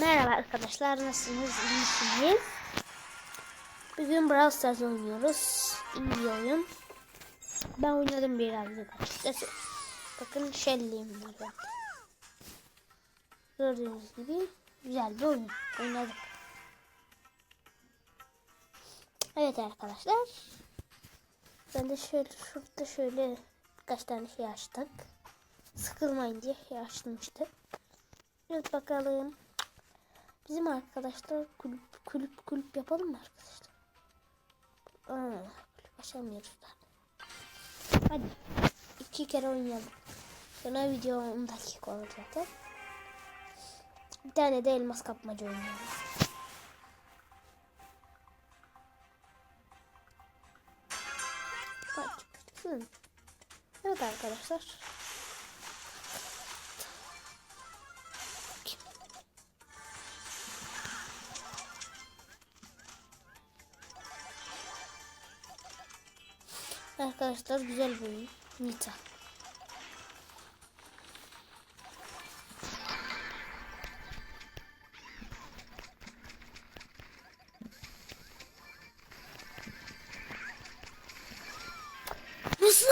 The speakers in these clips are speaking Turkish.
Merhaba arkadaşlar nasılsınız? İyi misiniz? Bugün Brawl Stars oynuyoruz. İyi bir oyun. Ben oynadım birazcık açıkçası. Bakın Shelly'im var. Gördüğünüz gibi güzel bir oyun. Oynadık. Evet arkadaşlar. Ben de şöyle şurada şöyle birkaç tane şey açtık. Sıkılmayın diye şey açtım işte. Evet bakalım. Bizim arkadaşlar kulüp kulüp kulüp yapalım mı arkadaşlar? Aa, kulüp açamıyoruz da. Hadi. iki kere oynayalım. Sonra video 10 dakika olur zaten. Bir tane de elmas kapmaca oynayalım. Bak. Evet arkadaşlar. Arkadaşlar güzel bir oyun. Nita. Nasıl?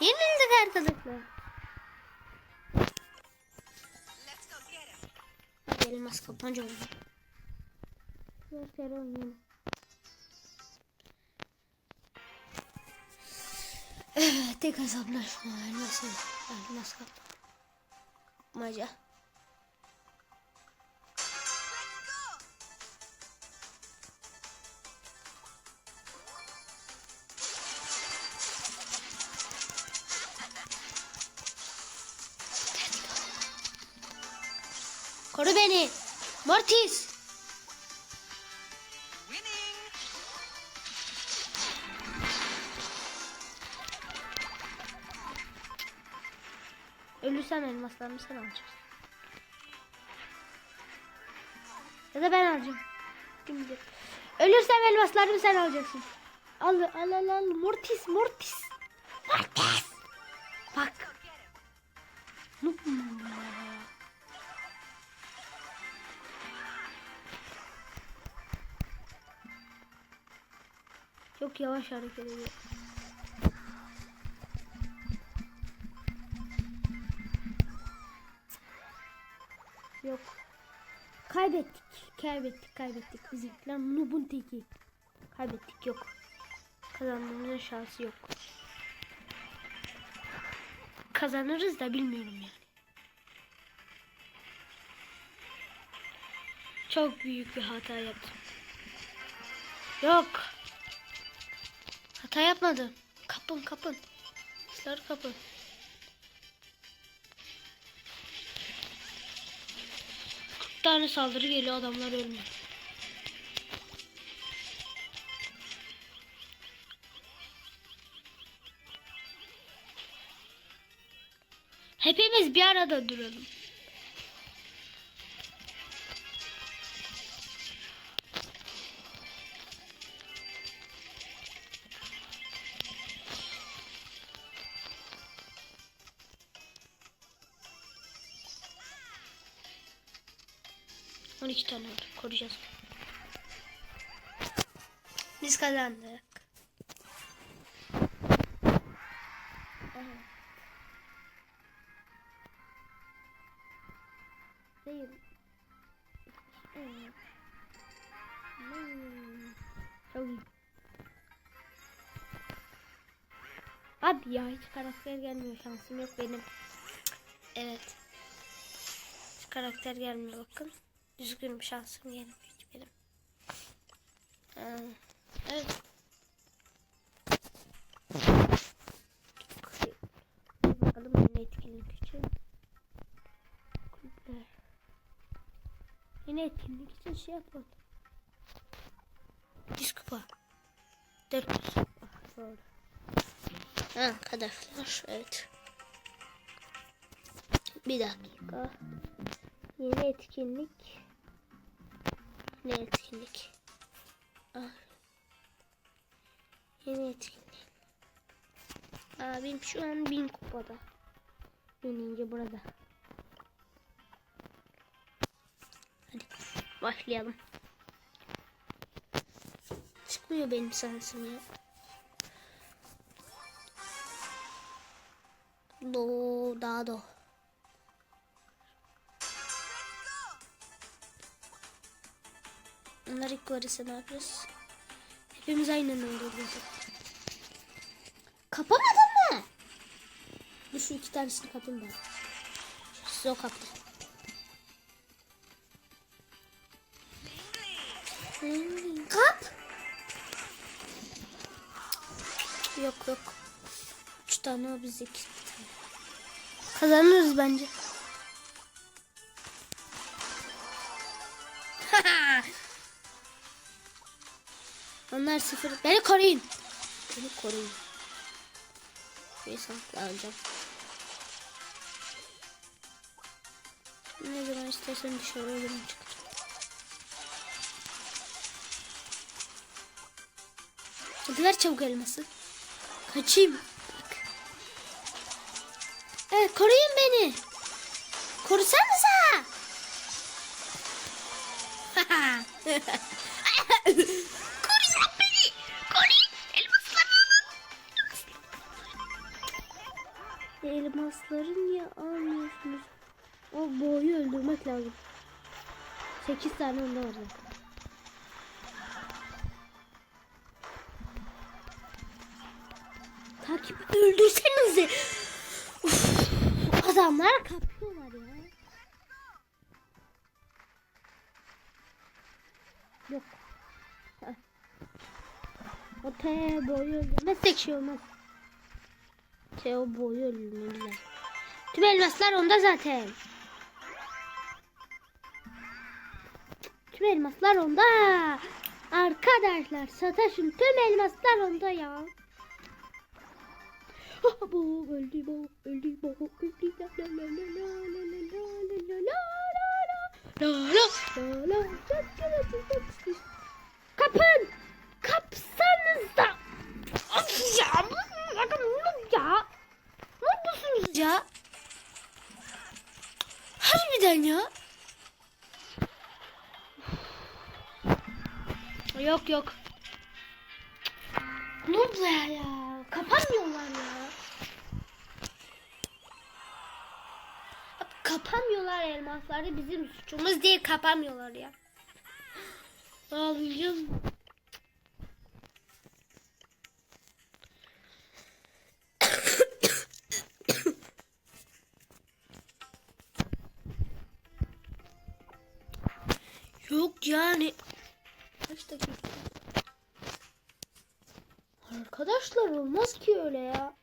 Yenildik arkadaşlar. Hadi elmas kapanca oynayalım. Dört kere oynayalım. Evet, tek hesaplaşma. Elmas, elmas kapmaca. Koru beni. Mortis. Ölürsem elmaslarımı sen alacaksın. Ya da ben alacağım. Şimdi. Ölürsem elmaslarımı sen alacaksın. Al al al al. Mortis Mortis. Mortis. Bak. Çok yavaş hareket ediyor. Kaybettik. Kaybettik. Kaybettik. Bizimkiler Nub'un teki. Kaybettik. Yok. Kazanmamızın şansı yok. Kazanırız da bilmiyorum yani. Çok büyük bir hata yaptım. Yok. Hata yapmadım. Kapın kapın. Kızlar kapın. Tane saldırı geliyor adamlar ölmüyor. Hepimiz bir arada duralım. On iki tane oldu. Koruyacağız. Biz kazandık. Değil. Çok iyi. Abi ya hiç karakter gelmiyor şansım yok benim. Evet. Hiç karakter gelmiyor bakın. Üzgünüm şansım gelmiyor hiç benim. Ha, evet. Bakalım yine etkinlik için. Kulüpler. Yine etkinlik için şey yapalım. Diz kupa. Dört kupa. Doğru. Arkadaşlar evet. Bir dakika. Yeni etkinlik. Ne etkinlik? Ah. Yeni etkinlik. Abim şu an bin kupada. Bininci burada. Hadi başlayalım. Çıkmıyor benim sansım ya. Do daha do. Onlar ilk varsa ne yapıyoruz? Hepimiz aynı anda öldürdük. Kapamadın mı? Dur şu iki tanesini kapayım ben. Size o kaptı. Kap. Yok yok. Üç tane o biz iki tane. Kazanırız bence. Onlar sıfır. Beni koruyun. Beni koruyun. Bir saklanacağım. Ne zaman istersen dışarı olurum çıkacağım. Ver çabuk elması. Kaçayım. Bak. Evet koruyun beni. Korusanıza. Koruyun Elmasları niye almıyorsunuz? O boyu öldürmek lazım. 8 tane onda var. Takip öldürsenize. Uf, adamlar kapıyorlar ya. Yok. Heh. O T boyu öldürmezsek şey olmaz. Teo boyu öldürmeliler. Tüm elmaslar onda zaten. Tüm elmaslar onda. Arkadaşlar sataşın tüm elmaslar onda ya. Ah, bu öldü bu öldü bu öldü la la la la la la la la la la la la la la la la Kapın! Yok yok. Noob'lar ya. Kapanmıyorlar ya. Kapanmıyorlar elmasları bizim suçumuz değil kapanmıyorlar ya. Ağlayacağım. Yok yani. Arkadaşlar olmaz ki öyle ya.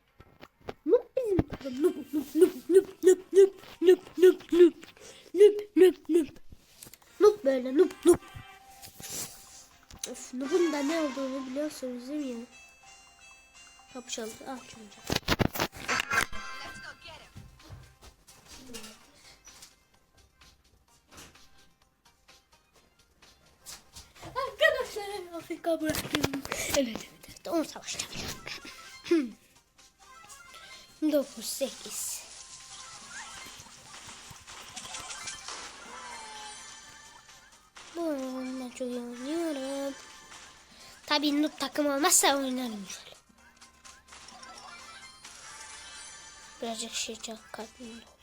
Noob bizim takım. Noob noob noob noob noob noob noob noob noob noob noob noob noob böyle noob noob. Of noob'un da ne olduğunu biliyorsunuz değil mi ya? Kapı çaldı. Ah çocuk. Afrika bıraktım. Evet evet evet. Onu savaşta biliyorum. 9 8 Bu oyunu çok iyi oynuyorum. Tabii noob takım olmazsa oynarım şöyle. Birazcık şey çok kalbim.